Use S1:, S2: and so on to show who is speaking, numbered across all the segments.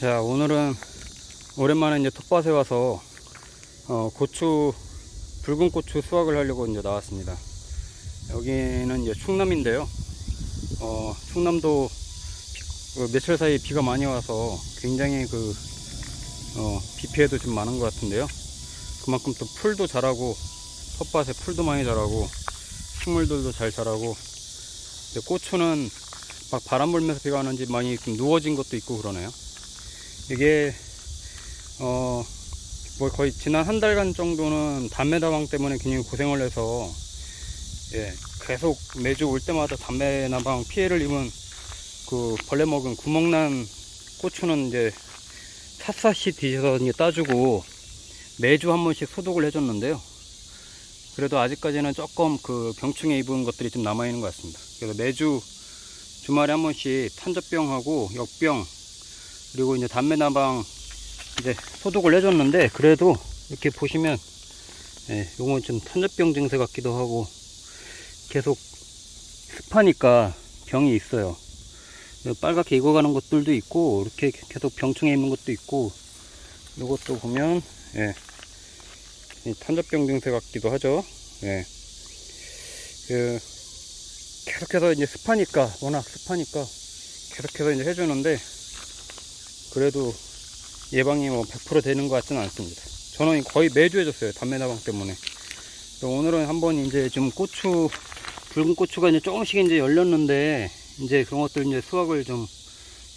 S1: 자 오늘은 오랜만에 이제 텃밭에 와서 어, 고추 붉은 고추 수확을 하려고 이제 나왔습니다. 여기는 이제 충남인데요. 어, 충남도 비- 그 며칠 사이 비가 많이 와서 굉장히 그 어, 비 피해도 좀 많은 것 같은데요. 그만큼 또 풀도 자라고 텃밭에 풀도 많이 자라고 식물들도 잘 자라고 고추는 막 바람 불면서 비가 오는지 많이 좀 누워진 것도 있고 그러네요. 이게 어 뭐 거의 지난 한 달간 정도는 담배나방 때문에 굉장히 고생을 해서 예 계속 매주 올 때마다 담배나방 피해를 입은 그 벌레 먹은 구멍난 고추는 이제 샅샅이 뒤져서 이제 따주고 매주 한 번씩 소독을 해줬는데요. 그래도 아직까지는 조금 그 병충해 입은 것들이 좀 남아 있는 것 같습니다. 그래서 매주 주말에 한 번씩 탄저병하고 역병 그리고 이제 담배나방 이제 소독을 해줬는데 그래도 이렇게 보시면 예, 요건 좀 탄저병 증세 같기도 하고 계속 습하니까 병이 있어요. 빨갛게 익어가는 것들도 있고 이렇게 계속 병충해 있는 것도 있고 요것도 보면 예, 이 탄저병 증세 같기도 하죠. 예. 그 계속해서 이제 습하니까 워낙 습하니까 계속해서 이제 해주는데 그래도 예방이 뭐 100% 되는 것 같지는 않습니다. 저는 거의 매주 해줬어요. 담배나방 때문에. 오늘은 한번 이제 좀 고추, 붉은 고추가 이제 조금씩 이제 열렸는데, 이제 그런 것들 이제 수확을 좀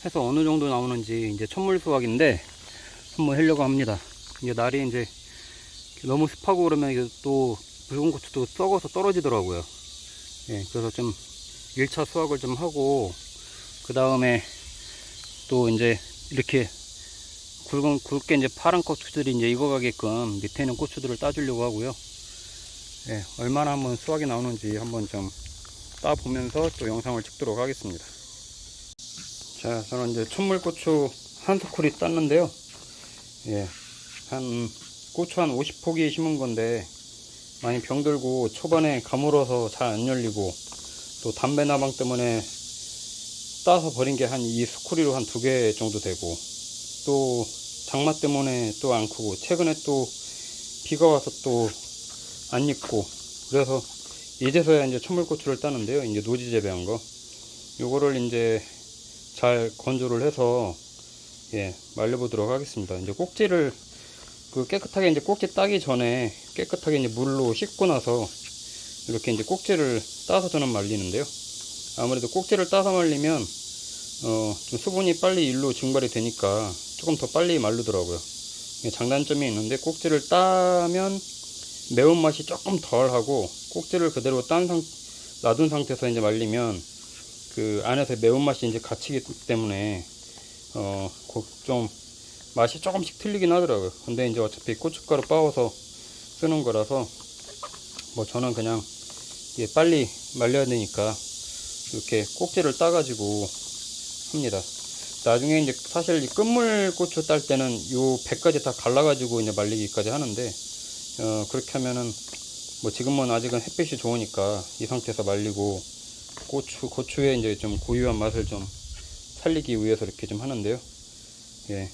S1: 해서 어느 정도 나오는지 이제 천물 수확인데, 한번 하려고 합니다. 이제 날이 이제 너무 습하고 그러면 이게 또 붉은 고추도 썩어서 떨어지더라고요. 예, 그래서 좀 1차 수확을 좀 하고, 그 다음에 또 이제 이렇게 굵은 굵게 이제 파란 고추들이 이제 익어가게끔 밑에 있는 고추들을 따주려고 하고요. 예, 얼마나 한번 수확이 나오는지 한번 좀 따보면서 또 영상을 찍도록 하겠습니다. 자, 저는 이제 천물고추 한 스쿨이 땄는데요. 예, 한 고추 한 50포기 심은 건데 많이 병들고 초반에 가물어서 잘 안 열리고 또 담배 나방 때문에 따서 버린 게 한 이 스쿠리로 한 두 개 정도 되고 또 장마 때문에 또 안 크고 최근에 또 비가 와서 또 안 익고 그래서 이제서야 이제 천물고추를 따는데요. 이제 노지 재배한 거. 요거를 이제 잘 건조를 해서 예 말려보도록 하겠습니다. 이제 꼭지를 그 깨끗하게 이제 꼭지 따기 전에 깨끗하게 이제 물로 씻고 나서 이렇게 이제 꼭지를 따서 저는 말리는데요 아무래도 꼭지를 따서 말리면 어, 좀 수분이 빨리 일로 증발이 되니까 조금 더 빨리 마르더라고요. 이게 장단점이 있는데 꼭지를 따면 매운맛이 조금 덜 하고 꼭지를 그대로 딴 상, 놔둔 상태에서 이제 말리면 그 안에서 매운맛이 이제 갇히기 때문에 어, 그좀 맛이 조금씩 틀리긴 하더라고요. 근데 이제 어차피 고춧가루 빻아서 쓰는 거라서 뭐 저는 그냥 이게 빨리 말려야 되니까 이렇게 꼭지를 따가지고 합니다. 나중에 이제 사실 이 끝물 고추 딸 때는 요 배까지 다 갈라가지고 이제 말리기까지 하는데 어 그렇게 하면은 뭐 지금은 아직은 햇빛이 좋으니까 이 상태에서 말리고 고추 고추의 이제 좀 고유한 맛을 좀 살리기 위해서 이렇게 좀 하는데요. 예.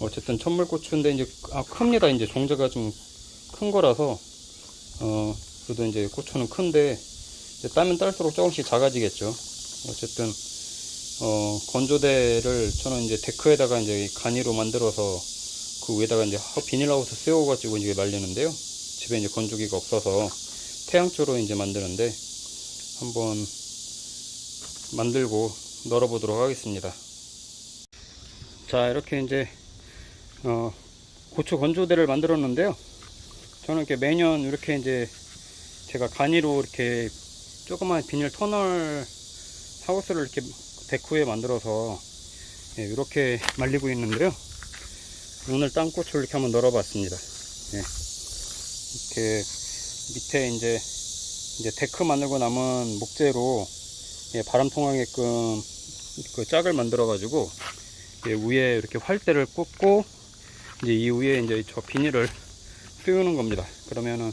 S1: 어쨌든 천물 고추인데 이제 아 큽니다. 이제 종자가 좀 큰 거라서 어 그래도 이제 고추는 큰데 따면 딸수록 조금씩 작아지겠죠. 어쨌든 어, 건조대를 저는 이제 데크에다가 이제 간이로 만들어서 그 위에다가 이제 하- 비닐하우스 세워가지고 이제 말리는데요. 집에 이제 건조기가 없어서 태양초로 이제 만드는데 한번 만들고 널어보도록 하겠습니다. 자, 이렇게 이제 어, 고추 건조대를 만들었는데요. 저는 이렇게 매년 이렇게 이제 제가 간이로 이렇게 조그만 비닐 터널 하우스를 이렇게 데크에 만들어서 예, 이렇게 말리고 있는데요. 오늘 땅고추를 이렇게 한번 널어봤습니다. 예, 이렇게 밑에 이제 이제 데크 만들고 남은 목재로 예, 바람 통하게끔 그 짝을 만들어 가지고 예, 위에 이렇게 활대를 꽂고 이제 이 위에 이제 저 비닐을 씌우는 겁니다. 그러면은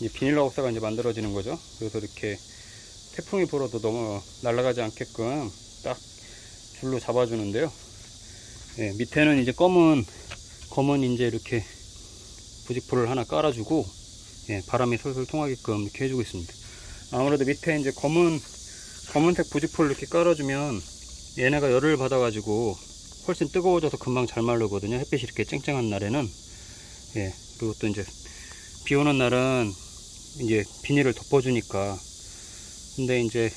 S1: 이 비닐하우스가 이제 만들어지는 거죠. 그래서 이렇게 태풍이 불어도 너무 날아가지 않게끔 딱 줄로 잡아주는데요. 예, 밑에는 이제 검은 검은 이제 이렇게 부직포를 하나 깔아주고 예, 바람이 솔솔 통하게끔 이렇게 해주고 있습니다. 아무래도 밑에 이제 검은 검은색 부직포를 이렇게 깔아주면 얘네가 열을 받아가지고 훨씬 뜨거워져서 금방 잘 마르거든요. 햇빛이 이렇게 쨍쨍한 날에는 예 그리고 또 이제 비 오는 날은 이제 비닐을 덮어주니까 근데 이제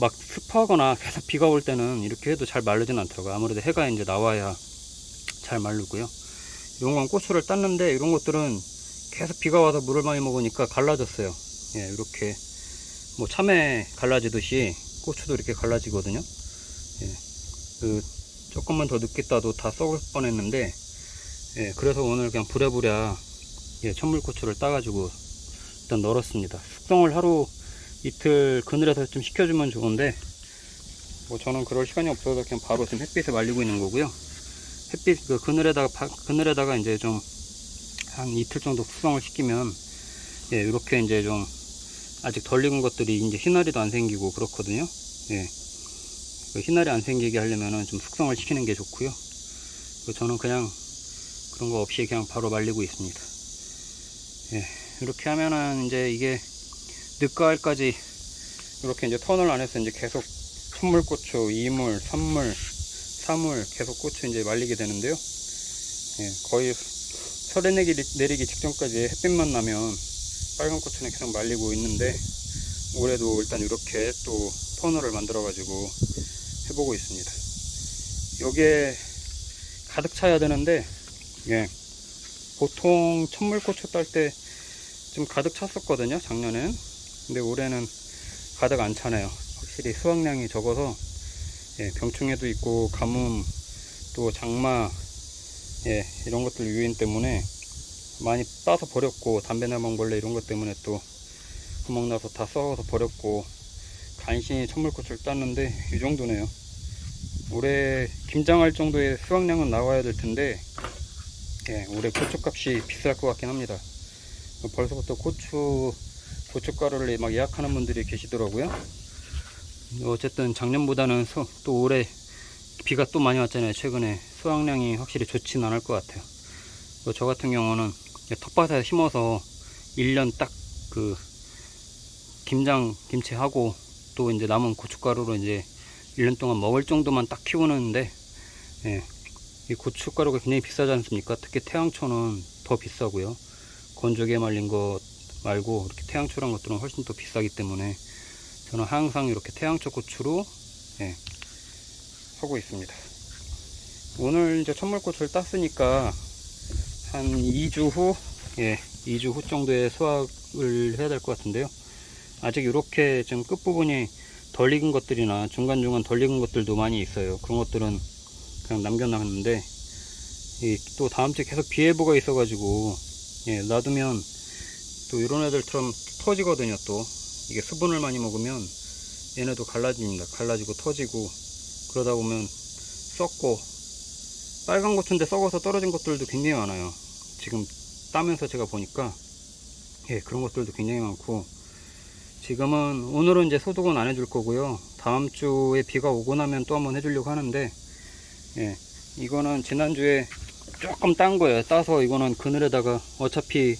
S1: 막 습하거나 계속 비가 올 때는 이렇게 해도 잘 마르진 않더라고요. 아무래도 해가 이제 나와야 잘 마르고요. 이런 건 고추를 땄는데 이런 것들은 계속 비가 와서 물을 많이 먹으니까 갈라졌어요. 예, 이렇게 뭐 참외 갈라지듯이 고추도 이렇게 갈라지거든요. 예, 그 조금만 더 늦게 따도 다 썩을 뻔했는데 예, 그래서 오늘 그냥 부랴부랴 예, 천물고추를 따가지고 일단 널었습니다. 숙성을 하루 이틀 그늘에서 좀 식혀주면 좋은데 뭐 저는 그럴 시간이 없어서 그냥 바로 지금 햇빛에 말리고 있는 거고요. 햇빛 그 그늘에다가 바- 그늘에다가 이제 좀 한 이틀 정도 숙성을 시키면 예 이렇게 이제 좀 아직 덜 익은 것들이 이제 흰알이도 안 생기고 그렇거든요. 예. 그 흰알이 안 생기게 하려면은 좀 숙성을 시키는 게 좋고요. 그 저는 그냥 그런 거 없이 그냥 바로 말리고 있습니다. 예. 이렇게 하면은 이제 이게 늦가을까지 이렇게 이제 턴을 안 해서 이제 계속 천물고추, 이물, 삼물, 사물 계속 고추 이제 말리게 되는데요. 예, 거의 설에 내리기, 내리기 직전까지 햇빛만 나면 빨간 고추는 계속 말리고 있는데 올해도 일단 이렇게 또 터널을 만들어 가지고 해보고 있습니다. 여기에 가득 차야 되는데 예, 보통 천물고추 딸때 좀 가득 찼었거든요 작년엔. 근데 올해는 가득 안 차네요. 확실히 수확량이 적어서 예, 병충해도 있고 가뭄 또 장마 예, 이런 것들 유인 때문에 많이 따서 버렸고 담배나 먹벌레 이런 것 때문에 또 구멍 나서 다 썩어서 버렸고 간신히 천물고추를 땄는데 이 정도네요. 올해 김장할 정도의 수확량은 나와야 될 텐데 예, 올해 고추값이 비쌀 것 같긴 합니다 벌써부터 고추 고춧가루를 막 예약하는 분들이 계시더라고요. 어쨌든 작년보다는 수- 또 올해 비가 또 많이 왔잖아요. 최근에 수확량이 확실히 좋진 않을 것 같아요. 그저 같은 경우는 텃밭에 심어서 1년 딱 그 김장 김치하고 또 이제 남은 고춧가루로 이제 1년 동안 먹을 정도만 딱 키우는데 예, 이 고춧가루가 굉장히 비싸지 않습니까? 특히 태양초는 더 비싸고요 건조기에 말린 것 말고 이렇게 태양초란 것들은 훨씬 더 비싸기 때문에 저는 항상 이렇게 태양초 고추로 예, 하고 있습니다. 오늘 이제 천물고추를 땄으니까 한 2주 후, 예, 2주 후 정도에 수확을 해야 될 것 같은데요. 아직 이렇게 좀 끝부분이 덜 익은 것들이나 중간중간 덜 익은 것들도 많이 있어요. 그런 것들은 그냥 남겨놨는데, 이또 다음 주에 계속 비 예보가 있어가지고, 예, 놔두면 또 이런 애들처럼 터지거든요, 또. 이게 수분을 많이 먹으면 얘네도 갈라집니다. 갈라지고 터지고, 그러다 보면 썩고, 빨간 고추인데 썩어서 떨어진 것들도 굉장히 많아요. 지금 따면서 제가 보니까, 예, 그런 것들도 굉장히 많고, 지금은, 오늘은 이제 소독은 안 해줄 거고요. 다음 주에 비가 오고 나면 또 한번 해주려고 하는데, 예, 이거는 지난주에 조금 딴 거예요. 따서 이거는 그늘에다가 어차피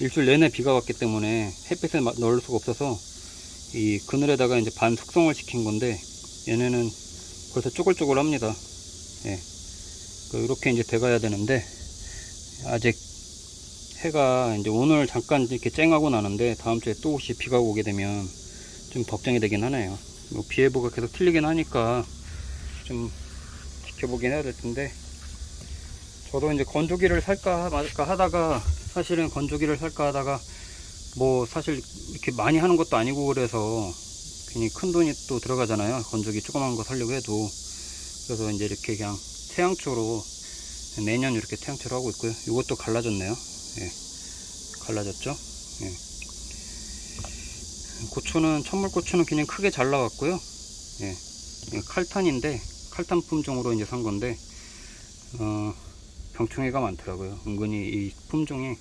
S1: 일주일 내내 비가 왔기 때문에 햇빛에 마- 넣을 수가 없어서 이 그늘에다가 이제 반 숙성을 시킨 건데 얘네는 벌써 쪼글쪼글 합니다. 예. 그 이렇게 이제 돼가야 되는데 아직 해가 이제 오늘 잠깐 이렇게 쨍하고 나는데 다음 주에 또 혹시 비가 오게 되면 좀 걱정이 되긴 하네요. 뭐 비 예보가 계속 틀리긴 하니까 좀 지켜보긴 해야 될 텐데 저도 이제 건조기를 살까 말까 하다가 사실은 건조기를 살까 하다가 뭐 사실 이렇게 많이 하는 것도 아니고 그래서 괜히 큰 돈이 또 들어가잖아요 건조기 조그만 거 살려고 해도 그래서 이제 이렇게 그냥 태양초로 내년 이렇게 태양초로 하고 있고요 이것도 갈라졌네요 예. 갈라졌죠 예. 고추는 천물고추는 그냥 크게 잘 나왔고요 예. 칼탄인데 칼탄 품종으로 이제 산 건데 어, 병충해가 많더라고요. 은근히 이 품종이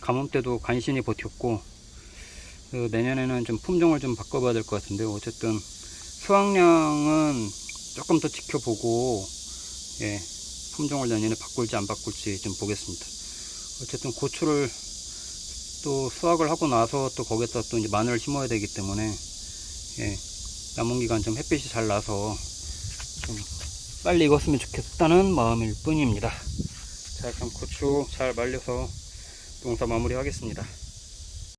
S1: 가뭄 때도 간신히 버텼고 그 내년에는 좀 품종을 좀 바꿔봐야 될 것 같은데 어쨌든 수확량은 조금 더 지켜보고 예, 품종을 내년에 바꿀지 안 바꿀지 좀 보겠습니다. 어쨌든 고추를 또 수확을 하고 나서 또 거기다 또 이제 마늘을 심어야 되기 때문에 예, 남은 기간 좀 햇빛이 잘 나서 좀 빨리 익었으면 좋겠다는 마음일 뿐입니다. 자, 그럼 고추 잘 말려서 농사 마무리 하겠습니다.